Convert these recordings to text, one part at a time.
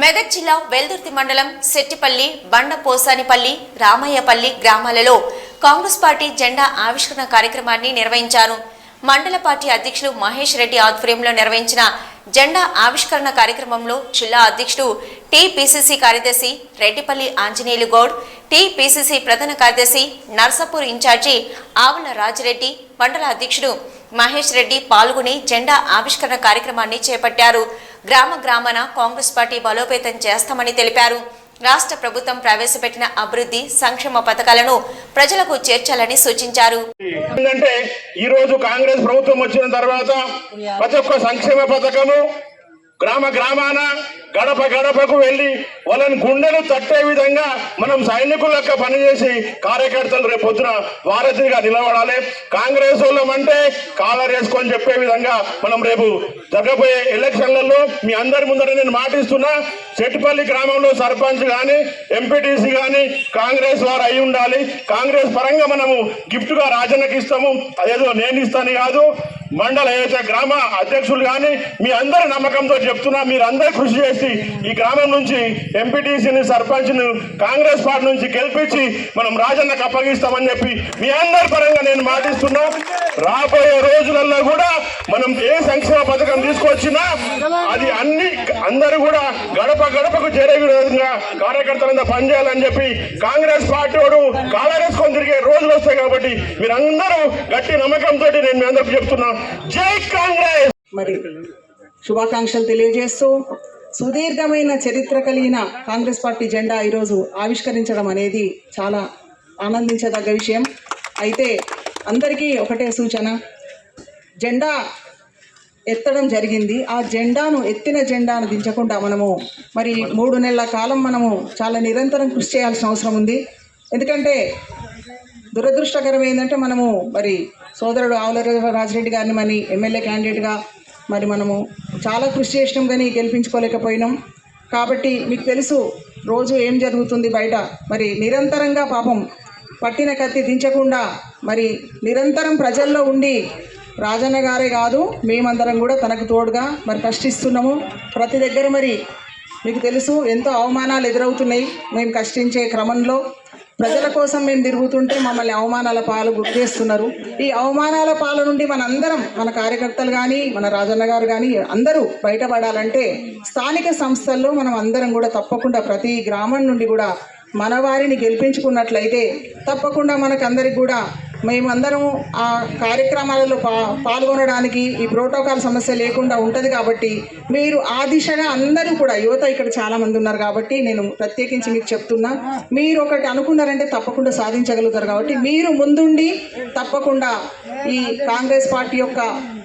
మెదక్ జిల్లా వెల్దుర్తి మండలం సెట్టిపల్లి బండపోసానిపల్లి రామయ్యపల్లి గ్రామాలలో కాంగ్రెస్ పార్టీ జెండా ఆవిష్కరణ కార్యక్రమాన్ని నిర్వహించారు. మండల పార్టీ అధ్యక్షులు మహేష్ రెడ్డి ఆధ్వర్యంలో నిర్వహించిన జెండా ఆవిష్కరణ కార్యక్రమంలో జిల్లా అధ్యక్షుడు టీపీసీసీ కార్యదర్శి రెడ్డిపల్లి ఆంజనేయులు గౌడ్ టీపీసీసీ ప్రధాన కార్యదర్శి నర్సాపూర్ ఇన్ఛార్జి ఆవుల రాజిరెడ్డి మండల అధ్యక్షుడు మహేష్ రెడ్డి పాల్గొని జెండా ఆవిష్కరణ కార్యక్రమాన్ని చేపట్టారు. గ్రామ గ్రామాన కాంగ్రెస్ పార్టీ బలోపేతం చేస్తామని తెలిపారు. రాష్ట్ర ప్రభుత్వం ప్రవేశపెట్టిన అభివృద్ధి సంక్షేమ పథకాలను ప్రజలకు చేర్చాలని సూచించారు. ఎందుకంటే ఈ రోజు కాంగ్రెస్ ప్రభుత్వం వచ్చిన తర్వాత ప్రతి ఒక్క సంక్షేమ పథకము గ్రామ గ్రామాన గడప గడపకు వెళ్ళి వాళ్ళని గుండెలు తట్టే విధంగా మనం సైనికులక్క పనిచేసి కార్యకర్తలు రేపొద్దున వారధిగా నిలబడాలి. కాంగ్రెస్ వాళ్ళమంటే కాలర్ వేసుకొని చెప్పే విధంగా మనం రేపు జరగబోయే ఎలక్షన్లలో మీ అందరి ముందర నేను మాటిస్తున్నా చెట్టుపల్లి గ్రామంలో సర్పంచ్ కానీ ఎంపీటీసీ కానీ కాంగ్రెస్ వారు అయి ఉండాలి. కాంగ్రెస్ పరంగా మనము గిఫ్ట్గా రాజన్నకి ఇస్తాము అదేదో నేను ఇస్తాను కాదు. మండల ఏదైతే గ్రామ అధ్యక్షులు కానీ మీ అందరి నమ్మకంతో చెప్తున్నా మీరు అందరూ కృషి చేసి ఈ గ్రామం నుంచి ఎంపీటీసీని సర్పంచ్ను కాంగ్రెస్ పార్టీ నుంచి గెలిపించి మనం రాజన్నకు అప్పగిస్తామని చెప్పి మీ అందరి పరంగా నేను మాటిస్తున్నా. రాబోయే రోజులలో కూడా మనం ఏ సంక్షేమ పథకం తీసుకొచ్చినా అది అన్ని అందరూ కూడా గడప గడపకు చేరే విధంగా కార్యకర్తలంతా పనిచేయాలని చెప్పి కాంగ్రెస్ పార్టీ వాడు కాలరేసుకొని తిరిగే రోజులు వస్తాయి కాబట్టి మీరందరూ గట్టి నమ్మకంతో నేను మీ అందరికి చెప్తున్నా. జై కాంగ్రెస్! మరి శుభాకాంక్షలు తెలియజేస్తూ సుదీర్ఘమైన చరిత్ర కలిగిన కాంగ్రెస్ పార్టీ జెండా ఈరోజు ఆవిష్కరించడం అనేది చాలా ఆనందించదగ్గ విషయం. అయితే అందరికీ ఒకటే సూచన. జెండా ఎత్తడం జరిగింది. ఆ జెండాను ఎత్తిన జెండాను దించకుండా మనము మరి మూడు నెలల కాలం మనము చాలా నిరంతరం కృషి చేయాల్సిన అవసరం ఉంది. ఎందుకంటే దురదృష్టకరం ఏంటంటే మనము మరి సోదరుడు ఆవుల రాజిరెడ్డి గారిని మరి ఎమ్మెల్యే క్యాండిడేట్గా మరి మనము చాలా కృషి చేసినాం కానీ గెలిపించుకోలేకపోయినాం. కాబట్టి మీకు తెలుసు రోజు ఏం జరుగుతుంది బయట. మరి నిరంతరంగా పాపం పట్టిన కత్తి దించకుండా మరి నిరంతరం ప్రజల్లో ఉండి రాజన్న గారే కాదు మేమందరం కూడా తనకు తోడుగా మరి కష్టిస్తున్నాము. ప్రతి దగ్గర మరి మీకు తెలుసు ఎంతో అవమానాలు ఎదురవుతున్నాయి. మేము కష్టించే క్రమంలో ప్రజల కోసం మేము తిరుగుతుంటే మమ్మల్ని అవమానాల పాలు గుర్తు చేస్తున్నారు ఈ అవమానాల పాల నుండి మనందరం మన కార్యకర్తలు కానీ మన రాజన్న గారు కానీ అందరూ బయటపడాలంటే స్థానిక సంస్థల్లో మనం అందరం కూడా తప్పకుండా ప్రతి గ్రామం నుండి కూడా మన వారిని గెలిపించుకున్నట్లయితే తప్పకుండా మనకందరికి కూడా మేమందరం ఆ కార్యక్రమాలలో పా పాల్గొనడానికి ఈ ప్రోటోకాల్ సమస్య లేకుండా ఉంటుంది కాబట్టి మీరు ఆ దిశగా అందరూ కూడా యువత ఇక్కడ చాలామంది ఉన్నారు కాబట్టి నేను ప్రత్యేకించి మీకు చెప్తున్నా మీరు ఒకటి అనుకున్నారంటే తప్పకుండా సాధించగలుగుతారు కాబట్టి మీరు ముందుండి తప్పకుండా ఈ కాంగ్రెస్ పార్టీ యొక్క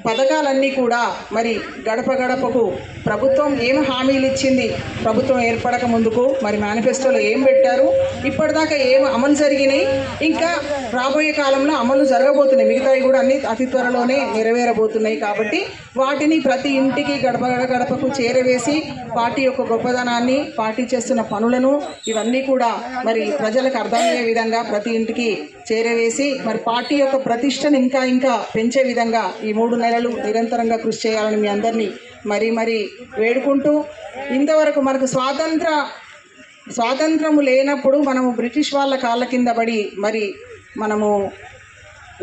పథకాలన్నీ కూడా మరి గడప గడపకు ప్రభుత్వం ఏం హామీలు ఇచ్చింది ప్రభుత్వం ఏర్పడక ముందుకు మరి మేనిఫెస్టోలో ఏం పెట్టారు? ఇప్పటిదాకా ఏం అమలు జరిగినాయి? ఇంకా రాబోయే కాలంలో అమలు జరగబోతున్నాయి. మిగతావి కూడా అన్ని అతి త్వరలోనే నెరవేరబోతున్నాయి కాబట్టి వాటిని ప్రతి ఇంటికి గడప గడపకు చేరవేసి పార్టీ యొక్క గొప్పదనాన్ని పార్టీ చేస్తున్న పనులను ఇవన్నీ కూడా మరి ప్రజలకు అర్థమయ్యే విధంగా ప్రతి ఇంటికి చేరవేసి మరి పార్టీ యొక్క ప్రతిష్టను ఇంకా ఇంకా పెంచే విధంగా ఈ మూడు నెలలు నిరంతరంగా కృషి చేయాలని మీ అందరినీ మరీ మరీ వేడుకుంటూ ఇంతవరకు మనకు స్వాతంత్ర స్వాతంత్రము లేనప్పుడు మనము బ్రిటిష్ వాళ్ళ కాళ్ళ కింద పడి మరి మనము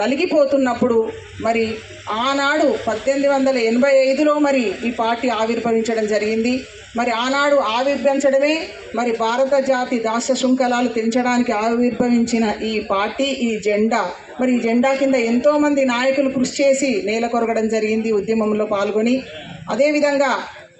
నలిగిపోతున్నప్పుడు మరి ఆనాడు పద్దెనిమిది వందల ఎనభై ఐదులో మరి ఈ పార్టీ ఆవిర్భవించడం జరిగింది. మరి ఆనాడు ఆవిర్భవించడమే మరి భారత జాతి దాస శృంఖలాలు తెంచడానికి ఆవిర్భవించిన ఈ పార్టీ ఈ జెండా. మరి ఈ జెండా కింద ఎంతోమంది నాయకులు కృషి చేసి నేల కొరగడం జరిగింది ఉద్యమంలో పాల్గొని. అదేవిధంగా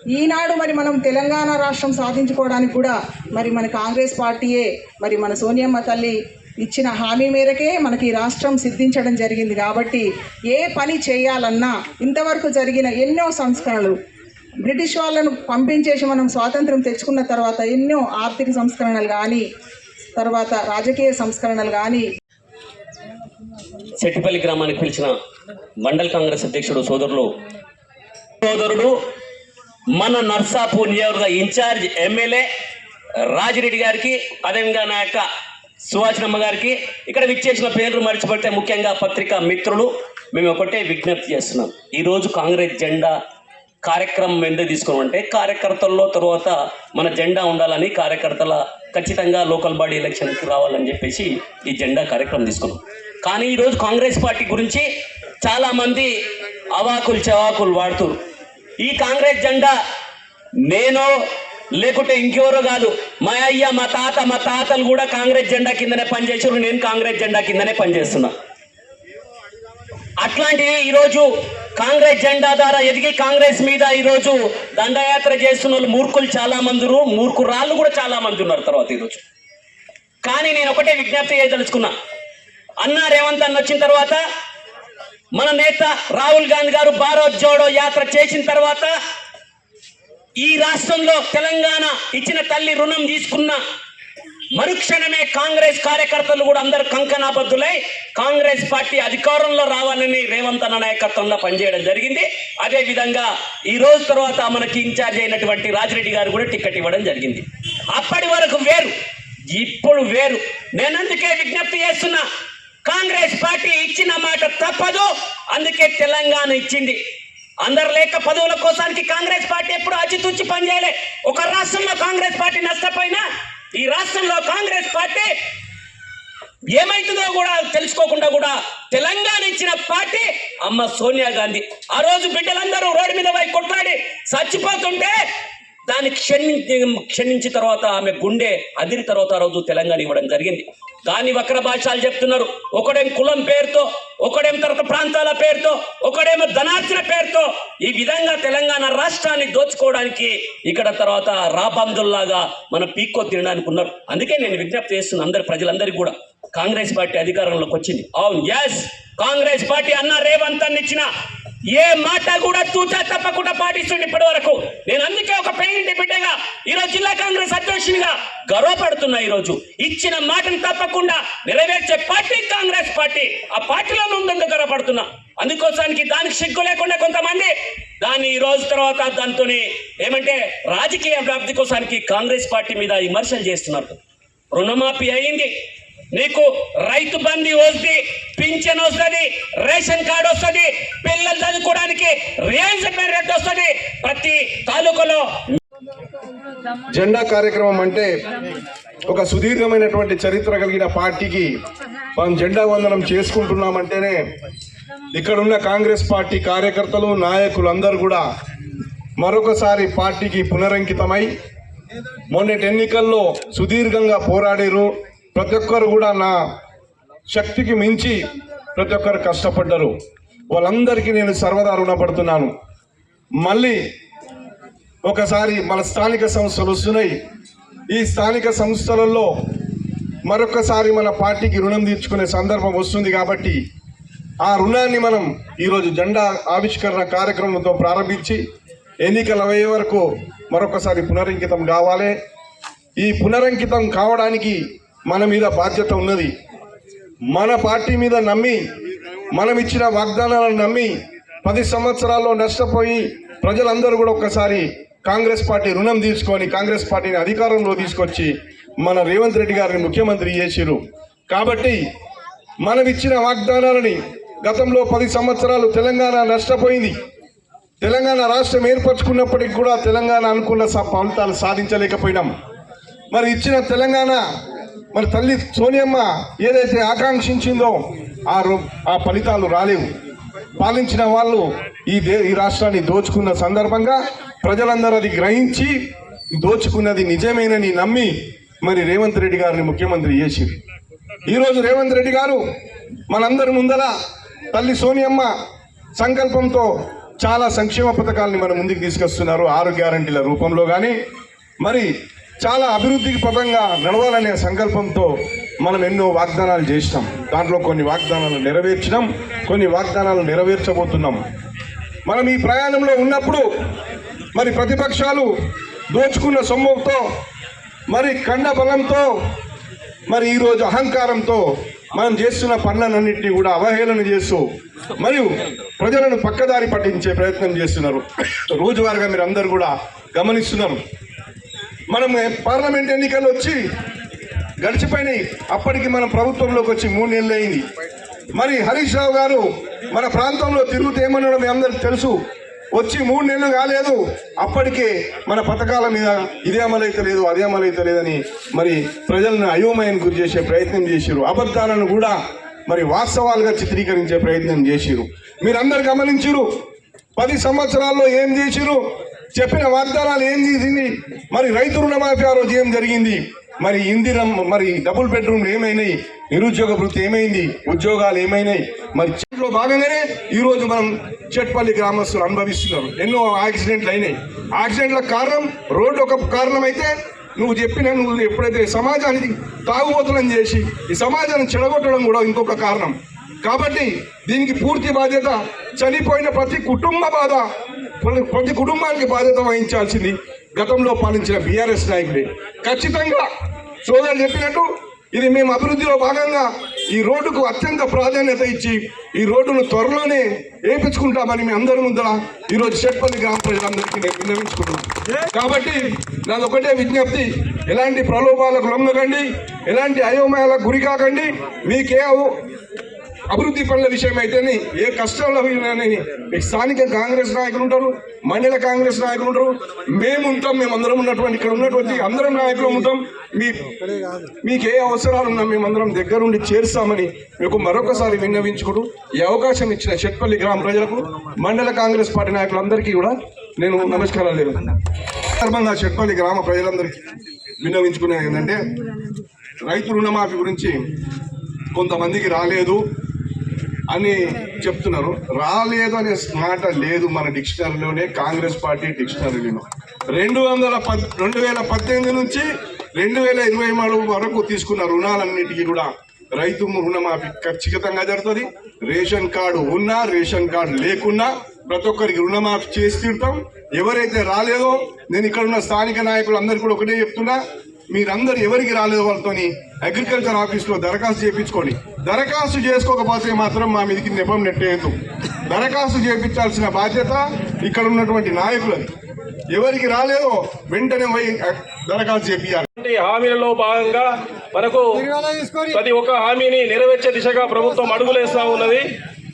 ఈనాడు మరి మనం తెలంగాణ రాష్ట్రం సాధించుకోవడానికి కూడా మరి మన కాంగ్రెస్ పార్టీయే మరి మన సోనియమ్మ తల్లి ఇచ్చిన హామీ మేరకే మనకి ఈ రాష్ట్రం సిద్ధించడం జరిగింది కాబట్టి ఏ పని చేయాలన్నా ఇంతవరకు జరిగిన ఎన్నో సంస్కరణలు బ్రిటిష్ వాళ్ళను పంపించేసి మనం స్వాతంత్రం తెచ్చుకున్న తర్వాత ఎన్నో ఆర్థిక సంస్కరణలు కానీ తర్వాత రాజకీయ సంస్కరణలు కానీ సెట్టిపల్లి గ్రామానికి పిలిచిన మండల్ కాంగ్రెస్ అధ్యక్షుడు సోదరులు సోదరుడు మన నర్సాపూర్ నియోజకవర్గ ఇన్ఛార్జ్ ఎమ్మెల్యే రాజిరెడ్డి గారికి అదేవిధంగా నా యొక్క సువాచనమ్మ గారికి ఇక్కడ విచ్చేసిన పేర్లు మర్చిపడితే ముఖ్యంగా పత్రికా మిత్రులు మేము ఒకటే విజ్ఞప్తి చేస్తున్నాం. ఈరోజు కాంగ్రెస్ జెండా కార్యక్రమం ఎందుకు తీసుకున్నామంటే కార్యకర్తల్లో తర్వాత మన జెండా ఉండాలని కార్యకర్తల ఖచ్చితంగా లోకల్ బాడీ ఎలక్షన్కి రావాలని చెప్పేసి ఈ జెండా కార్యక్రమం తీసుకున్నాం. కానీ ఈరోజు కాంగ్రెస్ పార్టీ గురించి చాలామంది అవాకులు చవాకులు వాడుతూ ఈ కాంగ్రెస్ జెండా నేను లేకుంటే ఇంకెవరో కాదు. మా అయ్య మా తాత మా తాతలు కూడా కాంగ్రెస్ జెండా కిందనే పనిచేసారు నేను కాంగ్రెస్ జెండా కిందనే పనిచేస్తున్నా. అట్లాంటివి ఈరోజు కాంగ్రెస్ జెండా ద్వారా ఎదిగి కాంగ్రెస్ మీద ఈరోజు దండయాత్ర చేస్తున్న వాళ్ళు మూర్ఖులు చాలా మంది మూర్ఖురాళ్ళు కూడా చాలా మంది ఉన్నారు తర్వాత ఈరోజు. కానీ నేను ఒకటే విజ్ఞప్తి చేయదలుచుకున్నా. అన్న రేవంత్ అన్న వచ్చిన తర్వాత మన నేత రాహుల్ గాంధీ గారు భారత్ జోడో యాత్ర చేసిన తర్వాత ఈ రాష్ట్రంలో తెలంగాణ ఇచ్చిన తల్లి రుణం తీసుకున్న మరుక్షణమే కాంగ్రెస్ కార్యకర్తలు కూడా అందరు కంకణాబద్ధులై కాంగ్రెస్ పార్టీ అధికారంలో రావాలని రేవంత్ అన్న నాయకత్వంలో పనిచేయడం జరిగింది. అదే విధంగా ఈ రోజు తర్వాత మనకి ఇన్ఛార్జ్ అయినటువంటి రాజిరెడ్డి గారు కూడా టికెట్ ఇవ్వడం జరిగింది. అప్పటి వరకు వేరు ఇప్పుడు వేరు. నేను అందుకే విజ్ఞప్తి చేస్తున్నా కాంగ్రెస్ పార్టీ ఇచ్చిన మాట తప్పదు అందుకే తెలంగాణ ఇచ్చింది. అందరు లేక పదవుల కోసానికి కాంగ్రెస్ పార్టీ ఎప్పుడు అచితూచి పనిచేయలే ఒక రాష్ట్రంలో కాంగ్రెస్ పార్టీ నష్టపోయినా ఈ రాష్ట్రంలో కాంగ్రెస్ పార్టీ ఏమైతుందో కూడా తెలుసుకోకుండా కూడా తెలంగాణ ఇచ్చిన పార్టీ అమ్మ సోనియా గాంధీ. ఆ రోజు బిడ్డలందరూ రోడ్డు మీద పోయి కొట్లాడి చచ్చిపోతుంటే దాన్ని క్షణించి క్షణించిన తర్వాత ఆమె గుండె అదిరి తర్వాత రోజు తెలంగాణ ఇవ్వడం జరిగింది. దాని వక్ర భాషలు చెప్తున్నారు. ఒకడేం కులం పేరుతో ఒకడేం తర్వాత ప్రాంతాల పేరుతో ఒకడేమో ధనార్జన పేరుతో ఈ విధంగా తెలంగాణ రాష్ట్రాన్ని దోచుకోవడానికి ఇక్కడ తర్వాత రాబందుల్లాగా మన పీక్కో తినడానికి ఉన్నారు. అందుకే నేను విజ్ఞప్తి చేస్తున్న అందరి ప్రజలందరికీ కూడా కాంగ్రెస్ పార్టీ అధికారంలోకి వచ్చింది. అవును ఎస్ కాంగ్రెస్ పార్టీ అన్న రేవంత్ అన్న ఇచ్చిన ఏ మాట కూడా తూచా తప్పకుండా పాటిస్తుంది ఇప్పటి వరకు నేను అందుకే ఒక బిడ్డగా ఈరోజు జిల్లా కాంగ్రెస్ అధ్యక్షునిగా గర్వపడుతున్నా ఈరోజు. ఇచ్చిన మాటను తప్పకుండా నెరవేర్చే పార్టీ కాంగ్రెస్ పార్టీ. ఆ పార్టీలో ఉందని గర్వపడుతున్నా. అందుకోసానికి దానికి సిగ్గు లేకుండా కొంతమంది దాన్ని ఈ రోజు తర్వాత దాంతో ఏమంటే రాజకీయ అభివృద్ధి కోసానికి కాంగ్రెస్ పార్టీ మీద విమర్శలు చేస్తున్నారు. రుణమాఫీ అయింది. నీకు రైతు బంది వస్తుంది పింఛన్ వస్తుంది రేషన్ కార్డు వస్తుంది పిల్లలు చదువుకోవడానికి రేషన్ రేట్ వస్తుంది. ప్రతి తాలూకాలో జెండా కార్యక్రమం అంటే ఒక సుదీర్ఘమైనటువంటి చరిత్ర కలిగిన పార్టీకి మనం జెండా వందనం చేసుకుంటున్నామంటేనే ఇక్కడున్న కాంగ్రెస్ పార్టీ కార్యకర్తలు నాయకులు అందరూ కూడా మరొకసారి పార్టీకి పునరంకితమై మొన్నటి ఎన్నికల్లో సుదీర్ఘంగా పోరాడారు. ప్రతి ఒక్కరు కూడా నా శక్తికి మించి ప్రతి ఒక్కరు కష్టపడ్డారు. వాళ్ళందరికీ నేను సర్వదా రుణపడుతున్నాను. మళ్ళీ ఒకసారి మన స్థానిక సంస్థలు వస్తున్నాయి. ఈ స్థానిక సంస్థలలో మరొకసారి మన పార్టీకి రుణం తీర్చుకునే సందర్భం వస్తుంది కాబట్టి ఆ రుణాన్ని మనం ఈరోజు జెండా ఆవిష్కరణ కార్యక్రమంతో ప్రారంభించి ఎన్నికలు అయ్యే వరకు మరొకసారి పునరంకితం కావాలి. ఈ పునరంకితం కావడానికి మన మీద బాధ్యత ఉన్నది. మన పార్టీ మీద నమ్మి మనం ఇచ్చిన వాగ్దానాలను నమ్మి పది సంవత్సరాల్లో నష్టపోయి ప్రజలందరూ కూడా ఒక్కసారి కాంగ్రెస్ పార్టీ రుణం తీసుకొని కాంగ్రెస్ పార్టీని అధికారంలో తీసుకొచ్చి మన రేవంత్ రెడ్డి గారిని ముఖ్యమంత్రి చేసిరు కాబట్టి మనం ఇచ్చిన వాగ్దానాలని గతంలో పది సంవత్సరాలు తెలంగాణ నష్టపోయింది. తెలంగాణ రాష్ట్రం ఏర్పరచుకున్నప్పటికి కూడా తెలంగాణ అనుకున్న స- ఫలితాలు సాధించలేకపోయినాం. మరి ఇచ్చిన తెలంగాణ మరి తల్లి సోనియమ్మ ఏదైతే ఆకాంక్షించిందో ఆ ఆ ఫలితాలు రాలేవు. పాలించిన వాళ్ళు ఈ దే ఈ రాష్ట్రాన్ని దోచుకున్న సందర్భంగా ప్రజలందరూ అది గ్రహించి దోచుకున్నది నిజమేనని నమ్మి మరి రేవంత్ రెడ్డి గారిని ముఖ్యమంత్రి చేసింది. ఈరోజు రేవంత్ రెడ్డి గారు మనందరి ముందర తల్లి సోనియమ్మ సంకల్పంతో చాలా సంక్షేమ పథకాలని మన ముందుకు తీసుకొస్తున్నారు. ఆరు గ్యారంటీల రూపంలో కానీ మరి చాలా అభివృద్ధికి పదంగా నడవాలనే సంకల్పంతో మనం ఎన్నో వాగ్దానాలు చేసినాం. దాంట్లో కొన్ని వాగ్దానాలు నెరవేర్చినాం కొన్ని వాగ్దానాలు నెరవేర్చబోతున్నాం. మనం ఈ ప్రయాణంలో ఉన్నప్పుడు మరి ప్రతిపక్షాలు దోచుకున్న సొమ్ముతో మరి కండ బలంతో మరి ఈరోజు అహంకారంతో మనం చేస్తున్న పనులన్నింటినీ కూడా అవహేళన చేస్తూ మరియు ప్రజలను పక్కదారి పట్టించే ప్రయత్నం చేస్తున్నారు. రోజువారీగా మీరు అందరూ కూడా గమనిస్తున్నారు. మనం పార్లమెంట్ ఎన్నికలు వచ్చి గడిచిపోయినాయి. అప్పటికి మనం ప్రభుత్వంలోకి వచ్చి మూడు నెలలు అయింది. మరి హరీష్ రావు గారు మన ప్రాంతంలో తిరుగుతూ ఏమన్నాడో మీ అందరికి తెలుసు. వచ్చి మూడు నెలలు కాలేదు. అప్పటికే మన పథకాల మీద ఇది అమలైతలేదు అదే అది మరి ప్రజలను అయోమయం గురి చేసే ప్రయత్నం చేసిరు అబద్ధాలను కూడా మరి వాస్తవాలుగా చిత్రీకరించే ప్రయత్నం చేసిరు మీరందరు గమనించిరు పది సంవత్సరాల్లో ఏం చేసిరు చెప్పిన వాగ్దానాలు ఏం చేసింది మరి రైతు రుణమాఫీ ఆ రోజు ఏం జరిగింది? మరి ఇందిరం మరి డబుల్ బెడ్రూమ్ ఏమైనాయి? నిరుద్యోగ వృత్తి ఏమైంది? ఉద్యోగాలు ఏమైనాయి? మరి చెట్లో భాగంగానే ఈరోజు మనం చెట్పల్లి గ్రామస్తులు అనుభవిస్తున్నారు ఎన్నో యాక్సిడెంట్లు అయినాయి. యాక్సిడెంట్లకు కారణం రోడ్డు ఒక కారణం అయితే నువ్వు చెప్పిన నువ్వు ఎప్పుడైతే సమాజానికి తాగుబోతులను చేసి ఈ సమాజాన్ని చెడగొట్టడం కూడా ఇంకొక కారణం. కాబట్టి దీనికి పూర్తి బాధ్యత చనిపోయిన ప్రతి కుటుంబ బాధ ప్రతి కుటుంబానికి బాధ్యత వహించాల్సింది గతంలో పాలించిన బీఆర్ఎస్ నాయకుడే. ఖచ్చితంగా సోదరు చెప్పినట్టు ఇది మేము అభివృద్ధిలో భాగంగా ఈ రోడ్డుకు అత్యంత ప్రాధాన్యత ఇచ్చి ఈ రోడ్డును త్వరలోనే వేపించుకుంటామని మీ అందరి ముందర ఈరోజు చెట్పల్లి గ్రామ ప్రజలందరికీ నేను విన్నవించుకుంటున్నాను. కాబట్టి నాది ఒకటే విజ్ఞప్తి ఎలాంటి ప్రలోభాలకు లొంగకండి ఎలాంటి అయోమయాలకు గురి కాకండి మీకే అభివృద్ధి పనుల విషయం అయితేనే ఏ కష్టాల్లో స్థానిక కాంగ్రెస్ నాయకులు ఉంటారు మండల కాంగ్రెస్ నాయకులు ఉంటారు. మేము ఉంటాం మేము అందరం ఉన్నటువంటి ఇక్కడ ఉన్నటువంటి అందరం నాయకులు ఉంటాం. మీ మీకు ఏ అవసరాలు ఉన్నా మేమందరం దగ్గరుండి చేరుస్తామని మీకు మరొకసారి విన్నవించుకుంటూ ఈ అవకాశం ఇచ్చిన చెట్పల్లి గ్రామ ప్రజలకు మండల కాంగ్రెస్ పార్టీ నాయకులందరికీ కూడా నేను నమస్కారాలు లేవు సందర్భంగా చెట్పల్లి గ్రామ ప్రజలందరికీ విన్నవించుకునేది ఏంటంటే రైతు రుణమాఫీ గురించి కొంతమందికి రాలేదు. అని చెప్తున్నారు. రాలేదు అనే మాట లేదు మన డిక్షనరీలోనే కాంగ్రెస్ పార్టీ డిక్షనరీలో రెండు వందల పద్ రెండు వేల పద్దెనిమిది నుంచి రెండు వేల ఇరవై మూడు వరకు తీసుకున్న రుణాలన్నిటికీ కూడా రైతు రుణమాఫీ ఖచ్చితంగా జరుగుతుంది. రేషన్ కార్డు ఉన్నా రేషన్ కార్డు లేకున్నా ప్రతి ఒక్కరికి రుణమాఫీ చేసి తీరుతాం. ఎవరైతే రాలేదో నేను ఇక్కడ ఉన్న స్థానిక నాయకులు అందరికీ కూడా ఒకటే చెప్తున్నా మీరందరూ ఎవరికి రాలేదు వాళ్ళతోని అగ్రికల్చర్ ఆఫీస్లో దరఖాస్తు చేయించుకోండి దరఖాస్తు చేసుకోకపోతే మాత్రం మా మీదకి నెపం నెట్టేయద్దు. దరఖాస్తు చేయించాల్సిన బాధ్యత ఇక్కడ ఉన్నటువంటి నాయకులది. ఎవరికి రాలేదో వెంటనే పోయి దరఖాస్తు ఈ హామీలలో భాగంగా మనకు ప్రతి ఒక్క హామీని నెరవేర్చే దిశగా ప్రభుత్వం అడుగులేస్తా ఉన్నది.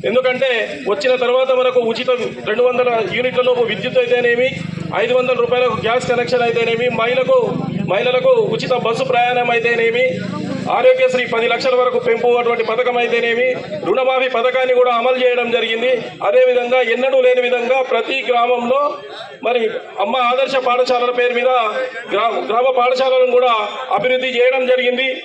ఎందుకంటే వచ్చిన తర్వాత మనకు ఉచిత రెండు వందల యూనిట్లలోపు విద్యుత్ అయితేనేమి ఐదు వందల రూపాయలకు గ్యాస్ కనెక్షన్ అయితేనేమి మహిళకు మహిళలకు ఉచిత బస్సు ప్రయాణం అయితేనేమి ఆరోగ్యశ్రీ పది లక్షల వరకు పెంపు అటువంటి పథకం అయితేనేమి రుణమాఫీ పథకాన్ని కూడా అమలు చేయడం జరిగింది. అదేవిధంగా ఎన్నడూ లేని విధంగా ప్రతి గ్రామంలో మరి అమ్మ ఆదర్శ పాఠశాలల పేరు మీద గ్రామ గ్రామ పాఠశాలను కూడా అభివృద్ధి చేయడం జరిగింది.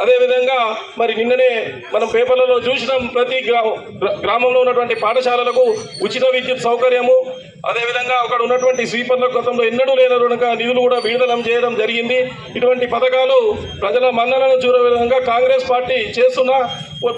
అదేవిధంగా మరి నిన్ననే మనం పేపర్లలో చూసినాం ప్రతి గ్రా- గ్రామంలో ఉన్నటువంటి పాఠశాలలకు ఉచిత విద్యుత్ సౌకర్యము అదేవిధంగా అక్కడ ఉన్నటువంటి స్వీపర్ల గతంలో ఎన్నడూ లేని విధంగా నిధులు కూడా విడుదల చేయడం జరిగింది. ఇటువంటి పథకాలు ప్రజల మన్ననను చూరే విధంగా కాంగ్రెస్ పార్టీ చేస్తున్న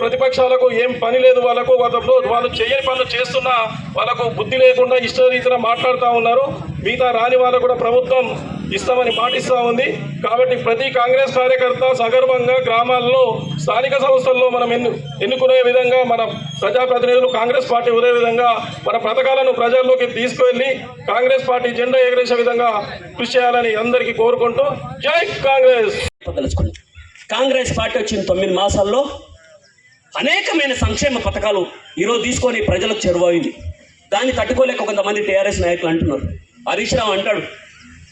ప్రతిపక్షాలకు ఏం పని లేదు వాళ్ళకు వాళ్ళతో వాళ్ళు చేయని పనులు చేస్తున్నా వాళ్ళకు బుద్ధి లేకుండా ఇష్టరీతిన మాట్లాడుతూ ఉన్నారు. మిగతా రాని వాళ్ళకు కూడా ప్రభుత్వం ఇస్తామని మాటిస్తూ ఉంది. కాబట్టి ప్రతి కాంగ్రెస్ కార్యకర్త సగర్వంగా గ్రామాల్లో స్థానిక సంస్థల్లో మనం ఎన్ను ఎన్నుకునే విధంగా మన ప్రజాప్రతినిధులు కాంగ్రెస్ పార్టీ ఉదే విధంగా మన పథకాలను ప్రజల్లోకి తీసుకువెళ్ళి కాంగ్రెస్ పార్టీ జెండా ఎగరేసే విధంగా కృషి చేయాలని అందరికీ కోరుకుంటూ జై కాంగ్రెస్! తెలుసుకుంది. కాంగ్రెస్ పార్టీ వచ్చిన తొమ్మిది మాసాల్లో. అనేకమైన సంక్షేమ పథకాలు ఈరోజు తీసుకొని ప్రజలకు చెరువైంది. దాన్ని తట్టుకోలేక కొంతమంది టీఆర్ఎస్ నాయకులు అంటున్నారు. హరీష్ రావు అంటాడు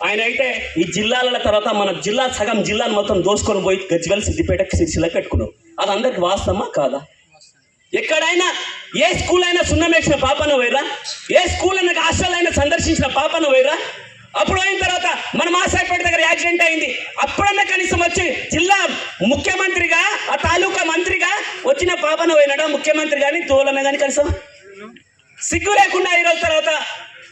ఆయన అయితే ఈ జిల్లాల తర్వాత మన జిల్లా సగం జిల్లాను మొత్తం దోసుకొని పోయి గజ్వెల్ సిద్దిపేటకి సిరిసిల్ల కట్టుకున్నాం అది అందరికి వాస్తవమా కాదా? ఎక్కడైనా ఏ స్కూల్ అయినా సున్నం వేసిన పాపన వైరా ఏ స్కూల్ అయినా హాస్టల్ అయినా సందర్శించిన పాపన వైరా అప్పుడు అయిన తర్వాత మన మాసాయిపేట దగ్గర యాక్సిడెంట్ అయింది. అప్పుడన్నా కనీసం వచ్చి జిల్లా ముఖ్యమంత్రిగా ఆ తాలూకా మంత్రిగా వచ్చిన పాపన పోయినాడా ముఖ్యమంత్రి కానీ తోలన్న కానీ కనీసం? సిగ్గు లేకుండా ఈ రోజు తర్వాత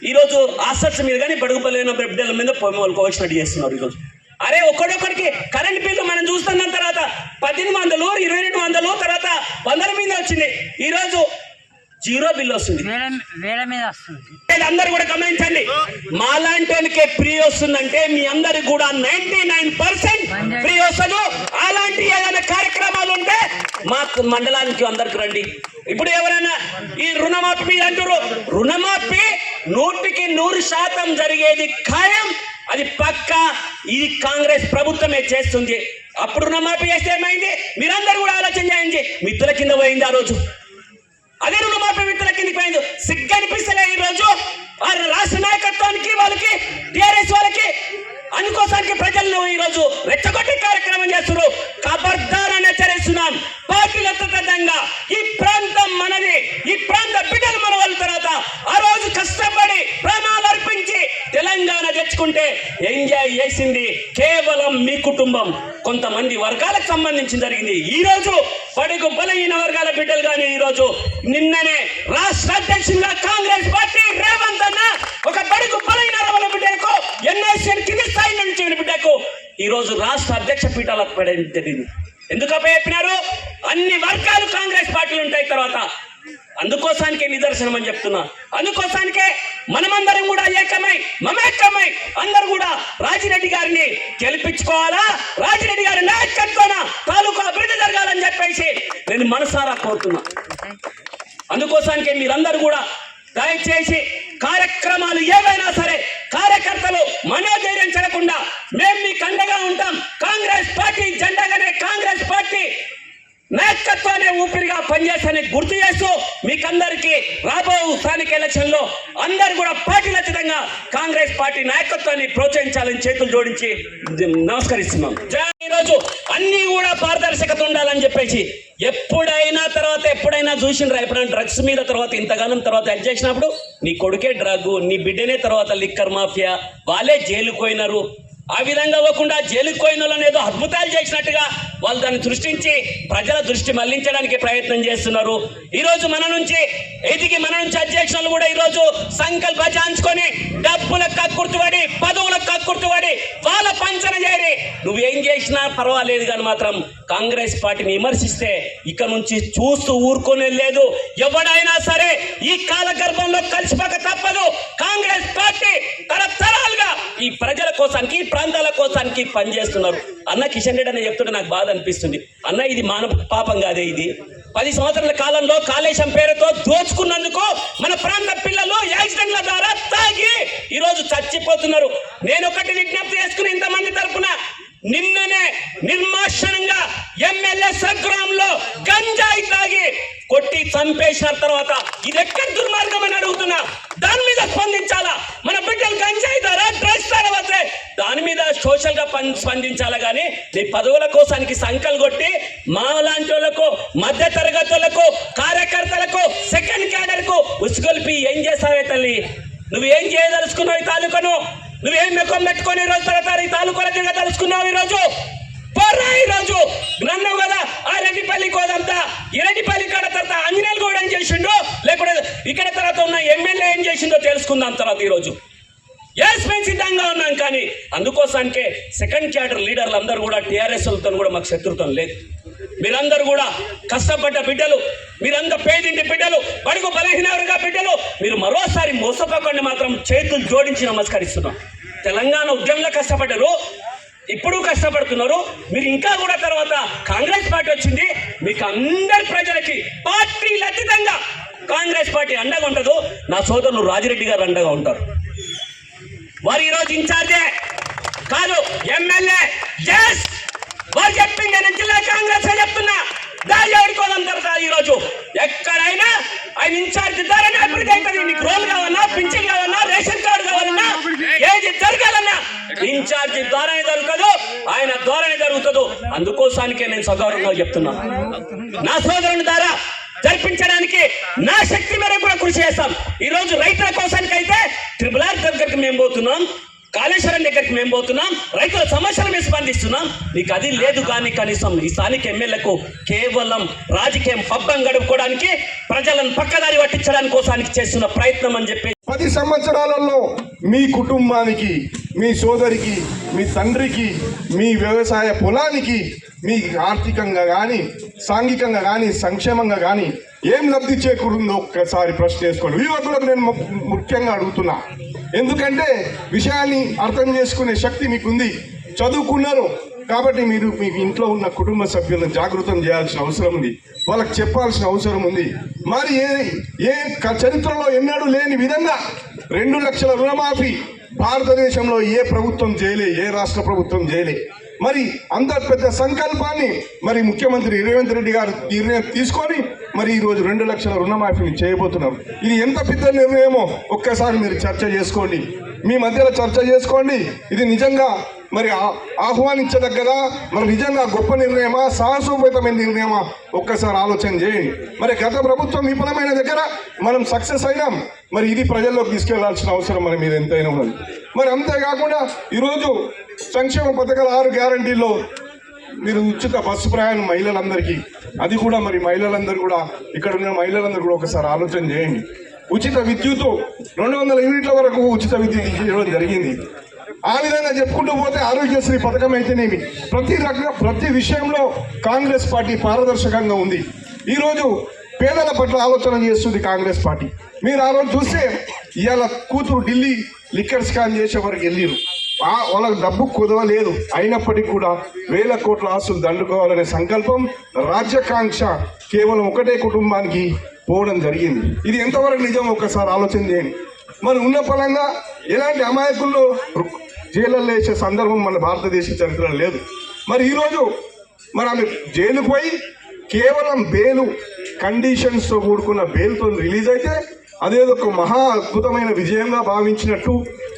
ఈరోజు రోజు ఆసక్తి మీద కానీ బడుగుపల్లిన బిడ్డల మీద పొమ్మలకు వచ్చినట్టు చేస్తున్నారు ఈరోజు అరే ఒక్కడొక్కడికి కరెంట్ బిల్లు మనం చూస్తున్న తర్వాత పద్దెనిమిది వందలు ఇరవై రెండు వందలు తర్వాత వందల మీద వచ్చింది. ఈరోజు జీరో బిల్ వస్తుంది. అందరు కూడా గమనించండి. మాలాంటి వాళ్ళకే ఫ్రీ వస్తుందంటే మీ అందరికి కూడా నైన్టీ నైన్ పర్సెంట్ ఫ్రీ వస్తుంది. అలాంటి ఏదైనా కార్యక్రమాలు ఉంటే మా మండలానికి అందరికి రండి. ఇప్పుడు ఎవరైనా ఈ రుణమాఫీ అంటారు రుణమాఫీ నూటికి నూరు శాతం జరిగేది ఖాయం. అది పక్క. ఇది కాంగ్రెస్ ప్రభుత్వమే చేస్తుంది. అప్పుడు రుణమాఫీ చేస్తే ఏమైంది? మీరందరూ కూడా ఆలోచన చేయండి. మిత్రుల కింద పోయింది ఆ రోజు. అదే రుణమాఫీ విత్తుల కిందికి పోయింది. సిగ్గు అనిపిస్తలే ఈ రోజు వారి రాష్ట్ర నాయకత్వానికి వాళ్ళకి టిఆర్ఎస్ వాళ్ళకి అందుకోసానికి ప్రజలను ఈ రోజు రెచ్చగొట్టే కార్యక్రమం చేస్తున్నారు. ఖబర్దార్ అని హెచ్చరిస్తున్నాం పార్టీలతో ఈ ప్రాంతం మనది. ఈ ప్రాంత బిడ్డలు మన వాళ్ళ తర్వాత. ఆ రోజు కష్టపడి ప్రాణాలు అర్పించి తెలంగాణ తెచ్చుకుంటే ఎంజాయ్ చేసింది కేవలం మీ కుటుంబం. కొంతమంది వర్గాలకు సంబంధించి జరిగింది. ఈ రోజు పడుగు బలహీన వర్గాల బిడ్డలు కానీ ఈ రోజు నిన్ననే రాష్ట్ర అధ్యక్షులుగా కాంగ్రెస్ పార్టీ రేవంత్ అన్న ఒక బడుగు బలహీన వర్గాల బిడ్డలకు ఎన్ఐసిఎన్ కింది స్థాయి నుంచి బిడ్డకు ఈ రోజు రాష్ట్ర అధ్యక్ష పీఠాలకు పడేది జరిగింది ఎందుకు చెప్పినారు? అన్ని వర్గాలు కాంగ్రెస్ పార్టీలు ఉంటాయి తర్వాత అందుకోసానికే నిదర్శనం అని చెప్తున్నా. అందుకోసానికే మనమందరం కూడా ఏకమై మమేకమై అందరూ కూడా రాజిరెడ్డి గారిని గెలిపించుకోవాలా? రాజిరెడ్డి గారి నాయకత్వాన తాలూకా అభివృద్ధి జరగాలని చెప్పేసి నేను మనసారా కోరుతున్నా. అందుకోసానికే మీరందరూ కూడా దయచేసి కార్యక్రమాలు ఏవైనా సరే కార్యకర్తలు మనోధైర్యం చెడకుండా మేము మీకు అండగా ఉంటాం. కాంగ్రెస్ పార్టీ జెండాగానే కాంగ్రెస్ పార్టీ నాయకత్వాన్ని ఊపిరిగా పనిచేస్తానని గుర్తు చేస్తూ మీకందరికీ రాబో స్థానిక ఎలక్షన్లో అందరు కూడా పార్టీ అతీతంగా కాంగ్రెస్ పార్టీ నాయకత్వాన్ని ప్రోత్సహించాలని చేతులు జోడించి నమస్కరిస్తున్నాం. ఈరోజు అన్ని కూడా పారదర్శకత ఉండాలని చెప్పేసి ఎప్పుడైనా తర్వాత ఎప్పుడైనా చూసినరా ఎప్పుడైనా డ్రగ్స్ మీద తర్వాత ఇంతగానం తర్వాత హెల్ప్ చేసినప్పుడు నీ కొడుకే డ్రగ్ నీ బిడ్డనే తర్వాత లిక్కర్ మాఫియా వాళ్ళే జైలుకు పోయినారు. ఆ విధంగా అవ్వకుండా జైలుకు పోయిన వాళ్ళని ఏదో అద్భుతాలు చేసినట్టుగా వాళ్ళు దాన్ని సృష్టించి ప్రజల దృష్టి మళ్ళించడానికి ప్రయత్నం చేస్తున్నారు. ఈ రోజు మన నుంచి ఎదిగి మన నుంచి అధ్యక్షులు కూడా ఈ రోజు సంకల్ప చాంచుకొని డబ్బుల కక్కుర్తుబడి పదవుల కక్కుర్తుపడి వాళ్ళ పంచన చేరి. నువ్వేం చేసినా పర్వాలేదు కానీ మాత్రం కాంగ్రెస్ పార్టీని విమర్శిస్తే ఇక నుంచి చూస్తూ ఊరుకునే లేదు. ఎవడైనా సరే ఈ కాలగర్భంలో కలిసిపోక తప్పదు. కాంగ్రెస్ పార్టీ తరతరాలుగా ఈ ప్రజల కోసానికి ఈ ప్రాంతాల కోసానికి పనిచేస్తున్నారు. అన్న కిషన్ రెడ్డి అన్న చెప్తుంటే నాకు బాధ అనిపిస్తుంది. అన్న ఇది మానవ పాపం కాదే ఇది. పది సంవత్సరాల కాలంలో కాళేశం పేరుతో దోచుకున్నందుకు మన ప్రాంత పిల్లలు యాక్సిడెంట్ల ద్వారా తాగి ఈ రోజు చచ్చిపోతున్నారు. నేను ఒకటి విజ్ఞప్తి చేసుకుని ఇంతమంది తరపున నిన్ననే నిర్మాషణంగా ఎమ్మెల్యే సగ్రామంలో గంజాయి తాగి కొట్టి చంపేసిన తర్వాత ఇది ఎక్కడ దుర్మార్గం అని అడుగుతున్నా? దాని మీద స్పందించాలా? మన బిడ్డలు గంజాయి తారా డ్రగ్స్ ద్వారా దాని మీద సోషల్గా స్పందించాలా కానీ నీ పదవుల కోసానికి సంకలు కొట్టి మాలాంటి వాళ్ళకు మధ్య తరగతులకు కార్యకర్తలకు సెకండ్ క్యాడర్కు ఉసుగొల్పి ఏం చేస్తావే తల్లి? నువ్వేం చేయదలుచుకున్నావు తాలూకను తాలూకాను? నువ్వేం ముఖం పెట్టుకొని ఈ రోజు తర్వాత ఈ తాలూకాల తిరగదలుచుకున్నావు ఈ రోజు పోరా ఈ రోజు నన్ను కదా ఆ రెడ్డిపల్లి కోదంతా ఈ రెడ్డిపల్లి కాడ తర్వాత అంజనేయులు కూడా ఏం చేసిండో? లేకపోతే ఇక్కడ తర్వాత ఉన్న ఎమ్మెల్యే ఏం చేసిందో తెలుసుకుందాం తర్వాత ఈరోజు. ఎస్ మేము సిద్ధంగా ఉన్నాం కానీ అందుకోసానికే సెకండ్ క్యాడర్ లీడర్లు అందరూ కూడా టీఆర్ఎస్తో కూడా మాకు శత్రుత్వం లేదు. మీరందరూ కూడా కష్టపడ్డ బిడ్డలు మీరందరూ పేదింటి బిడ్డలు బడుగు బలహీనవర్గా బిడ్డలు మీరు మరోసారి మోసపోకండి మాత్రం చేతులు జోడించి నమస్కరిస్తున్నాం. తెలంగాణ ఉద్యమంలో కష్టపడ్డారు ఇప్పుడు కష్టపడుతున్నారు మీరు ఇంకా కూడా తర్వాత కాంగ్రెస్ పార్టీ వచ్చింది మీకు అందరి ప్రజలకి పార్టీలు అతీతంగా కాంగ్రెస్ పార్టీ అండగా ఉండదు నా సోదరులు రాజిరెడ్డి గారు అండగా ఉంటారు. వారు ఈరోజు ఇన్ఛార్జే కాదు ఎమ్మెల్యే ఎస్ వారు చెప్పింది నేను జిల్లా కాంగ్రెస్ చెప్తున్నా. దారి ఎవరికోదాం ఈరోజు ఎక్కడైనా ఆయన ఇన్ఛార్జ్ ద్వారానే అభివృద్ధి అవుతుంది. నీకు రోల్ కావాలన్నా పింఛన్ కావాలన్నా రేషన్ కార్డు కావాలన్నా ఏది జరగాలన్నా ఇన్ఛార్జ్ ద్వారానే జరుగుతుందో ఆయన ద్వారానే జరుగుతుందో అందుకోసానికే నేను సగౌరవంగా చెప్తున్నాను నా సోదరుని ద్వారా జరిపించడానికి నా శక్తి మేరకు కూడా కృషి చేస్తాం. ఈ రోజు రైతుల కోసానికైతే ట్రిపుల్ ఆర్ దగ్గరికి మేము పోతున్నాం. కాళేశ్వరం దగ్గరికి మేము పోతున్నాం. రైతుల సమస్యలు మేము స్పందిస్తున్నాం. నీకు అది లేదు కానీ కనీసం ఈ స్థానిక ఎమ్మెల్యేలకు కేవలం రాజకీయం పబ్బం గడుపుకోవడానికి ప్రజలను పక్కదారి పట్టించడానికి కోసానికి చేస్తున్న ప్రయత్నం అని చెప్పి పది సంవత్సరాలలో మీ కుటుంబానికి మీ సోదరికి మీ తండ్రికి మీ వ్యవసాయ పొలానికి మీ ఆర్థికంగా కానీ సాంఘికంగా కానీ సంక్షేమంగా కానీ ఏం లబ్ధి చేకూరుందో ఒక్కసారి ప్రశ్న చేసుకోండి యువకులకు నేను ము- ముఖ్యంగా అడుగుతున్నా. ఎందుకంటే విషయాన్ని అర్థం చేసుకునే శక్తి మీకుంది. చదువుకున్నారు కాబట్టి మీరు మీ ఇంట్లో ఉన్న కుటుంబ సభ్యులను జాగృతం చేయాల్సిన అవసరం ఉంది. వాళ్ళకి చెప్పాల్సిన అవసరం ఉంది. మరి ఏ ఏ చరిత్రలో ఎన్నడూ లేని విధంగా రెండు లక్షల రుణమాఫీ భారతదేశంలో ఏ ప్రభుత్వం చేయలే ఏ రాష్ట్ర ప్రభుత్వం చేయలే. మరి అంత పెద్ద సంకల్పాన్ని మరి ముఖ్యమంత్రి రేవంత్ రెడ్డి గారు నిర్ణయం తీసుకొని మరి ఈరోజు రెండు లక్షల రుణమాఫీని చేయబోతున్నారు ఇది ఎంత పెద్ద నిర్ణయమో ఒక్కసారి మీరు చర్చ చేసుకోండి. మీ మధ్యలో చర్చ చేసుకోండి. ఇది నిజంగా మరి ఆహ్వానించదగ్గదా? మరి నిజంగా గొప్ప నిర్ణయమా? సాహసోపేతమైన నిర్ణయమా? ఒక్కసారి ఆలోచన చేయండి. మరి గత ప్రభుత్వం విఫలమైన దగ్గర మనం సక్సెస్ అయినాం. మరి ఇది ప్రజల్లోకి తీసుకెళ్ళాల్సిన అవసరం మన మీద ఎంతైనా ఉన్నది. మరి అంతేకాకుండా ఈరోజు సంక్షేమ పథకాల ఆరు గ్యారంటీల్లో మీరు ఉచిత బస్సు ప్రయాణం మహిళలందరికీ. అది కూడా మరి మహిళలందరూ కూడా ఇక్కడ ఉన్న మహిళలందరూ కూడా ఒకసారి ఆలోచన చేయండి. ఉచిత విద్యుత్ రెండు వందల యూనిట్ల వరకు ఉచిత విద్యుత్ ఇవ్వడం జరిగింది. ఆ విధంగా చెప్పుకుంటూ పోతే ఆరోగ్యశ్రీ పథకం అయితేనేమి? ప్రతి రకంగా ప్రతి విషయంలో కాంగ్రెస్ పార్టీ పారదర్శకంగా ఉంది. ఈరోజు పేదల పట్ల ఆలోచన చేస్తుంది కాంగ్రెస్ పార్టీ. మీరు ఆ రోజు చూస్తే ఇవాళ కూతురు ఢిల్లీ లిక్కర్ స్కాన్ చేసే వరకు వెళ్ళిరు. వాళ్ళకి డబ్బు కుదవలేదు అయినప్పటికీ కూడా వేల కోట్ల ఆస్తులు దండుకోవాలనే సంకల్పం రాజ్యాకాంక్ష కేవలం ఒకటే కుటుంబానికి పోవడం జరిగింది. ఇది ఎంతవరకు నిజం? ఒక్కసారి ఆలోచన చేయండి. మరి ఉన్న ఫలంగా ఎలాంటి అమాయకుల్లో జైళ్ళల్లో వేసే సందర్భం మన భారతదేశ చరిత్రలో లేదు. మరి ఈరోజు మరి ఆమె జైలుకు పోయి కేవలం బేలు కండిషన్స్తో కూడుకున్న బెయిల్తో రిలీజ్ అయితే అదేదో ఒక మహా అద్భుతమైన విజయంగా భావించినట్టు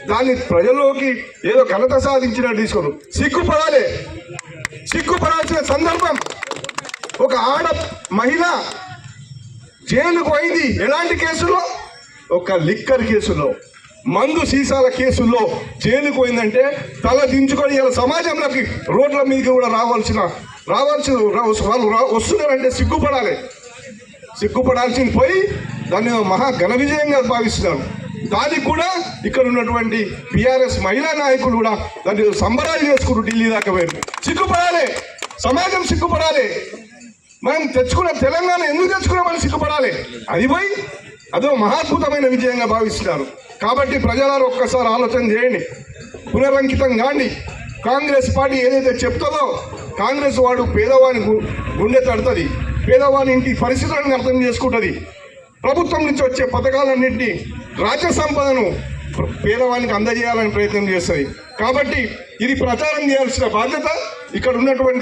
దాన్ని ప్రజల్లోకి ఏదో ఘనత సాధించినట్టు తీసుకోరు. సిగ్గుపడాలి. సిగ్గుపడాల్సిన సందర్భం. ఒక ఆడ మహిళ జైలుకు అయింది ఎలాంటి కేసులో? ఒక లిక్కర్ కేసులో. మందు సీసాల కేసుల్లో జైలుకు పోయిందంటే తల దించుకొని ఇలా సమాజంలోకి రోడ్ల మీదకి కూడా రావాల్సిన రావాల్సిన వాళ్ళు వస్తున్నారంటే సిగ్గుపడాలి. సిగ్గుపడాల్సింది పోయి దాన్ని మహా ఘన విజయంగా భావిస్తున్నారు దానికి కూడా ఇక్కడ ఉన్నటువంటి పిఆర్ఎస్ మహిళా నాయకులు కూడా దాన్ని సంబరాలు చేసుకుంటూ ఢిల్లీ దాకా పోయారు. సిగ్గుపడాలి. సమాజం సిగ్గుపడాలి. మనం తెచ్చుకున్న తెలంగాణ ఎందుకు తెచ్చుకున్నామని సిగ్గుపడాలి. అది పోయి అదో మహాద్భుతమైన విజయంగా భావిస్తున్నారు. కాబట్టి ప్రజలారు ఒక్కసారి ఆలోచన చేయండి. పునరంకితం కాండి. కాంగ్రెస్ పార్టీ ఏదైతే చెప్తుందో కాంగ్రెస్ వాడు పేదవాని గుండె తడుతుంది. పేదవాని ఇంటి పరిస్థితులను అర్థం చేసుకుంటుంది. ప్రభుత్వం నుంచి వచ్చే పథకాలన్నింటినీ రాజ్య సంపదను పేదవానికి అందజేయాలని ప్రయత్నం చేస్తుంది. కాబట్టి ఇది ప్రచారం చేయాల్సిన బాధ్యత ఇక్కడ ఉన్నటువంటి